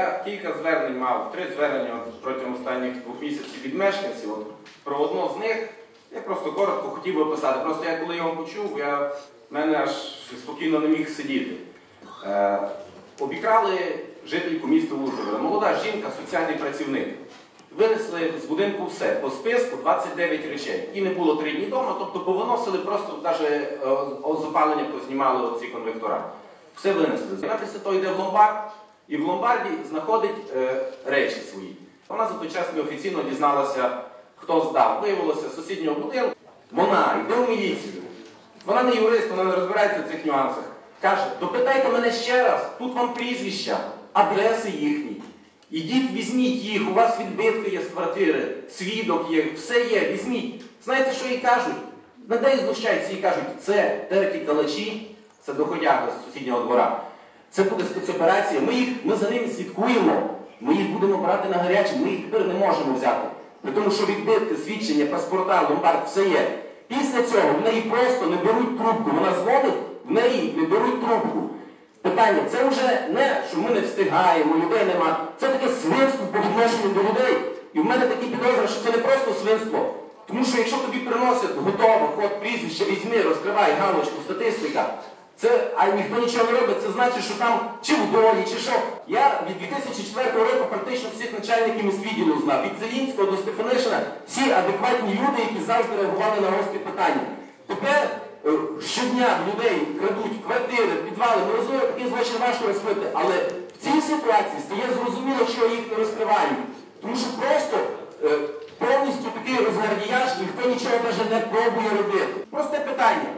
Я кілька звернень мав, три звернення протягом останніх двох місяців від мешканців. От, про одно з них я просто коротко хотів би описати. Просто я коли його почув, я мене аж спокійно не міг сидіти. Е, обікрали жительку міста Ужгорода. Молода жінка, соціальний працівник. Винесли з будинку все по списку 29 речей. І не було три дні вдома, тобто повиносили просто навіть з опалення познімали оці конвектора. Все винесли. Після того йде в ломбард і в ломбарді знаходить е, речі свої. Вона за той час неофіційно дізналася, хто здав. Виявилося сусіднього будинку. Вона йде в міліцію. Вона не юрист, вона не розбирається в цих нюансах. Каже, допитайте мене ще раз, тут вам прізвища, адреси їхні. Ідіть, візьміть їх, у вас відбитки є з квартири, свідок є, все є, візьміть. Знаєте, що їй кажуть? На неї знущаються і кажуть, це тереті калачі, це доходяги з сусіднього двора. Це буде спецоперація. Ми їх ми за ними слідкуємо. Ми їх будемо брати на гаряче, ми їх тепер не можемо взяти. При тому, що відбитки, свідчення, паспорта, ломбард, все є. Після цього в неї просто не беруть трубку. Вона дзвонить, в неї не беруть трубку. Питання, це вже не, що ми не встигаємо, людей нема. Це таке свинство по відношенню до людей. І в мене такі підозри, що це не просто свинство. Тому що якщо тобі приносять готове, ход прізвище, візьми, розкривай галочку, статистика. Це, а ніхто нічого не робить, це значить, що там чи в долі, чи що. Я від 2004 року практично всіх начальників міськвідділу знав. Від Зелінського до Стефанишина всі адекватні люди, які завжди реагували на гості питання. Тепер е, щодня людей крадуть квартири, підвали, ми розуміємо, такий злочин важко розкрити, але в цій ситуації стає зрозуміло, що їх не розкривають. Тому що просто е, повністю такий розгардіяж, ніхто нічого навіть не пробує робити. Просте питання.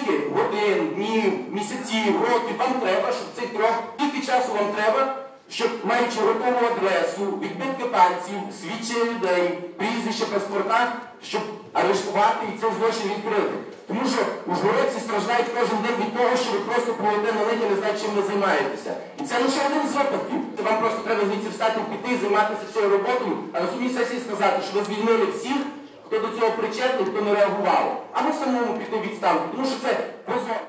Скільки годин, днів, місяців, років вам треба, щоб цих трьох, скільки часу вам треба, щоб маючи готову адресу, відбитки пальців, свідчення людей, прізвища, паспорта, щоб арештувати і цей злочин відкрити. Тому що ужгородці страждають кожен день від того, що ви просто плывете на них і не знаєте, чим ви займаєтеся. І це лише один з випадків. Це вам просто треба звідси встати, піти, займатися цією роботою, а на сумі сесії сказати, що ви звільнили всіх, хто до цього причетний, хто не реагував. або самому піти відставку, тому що це позор.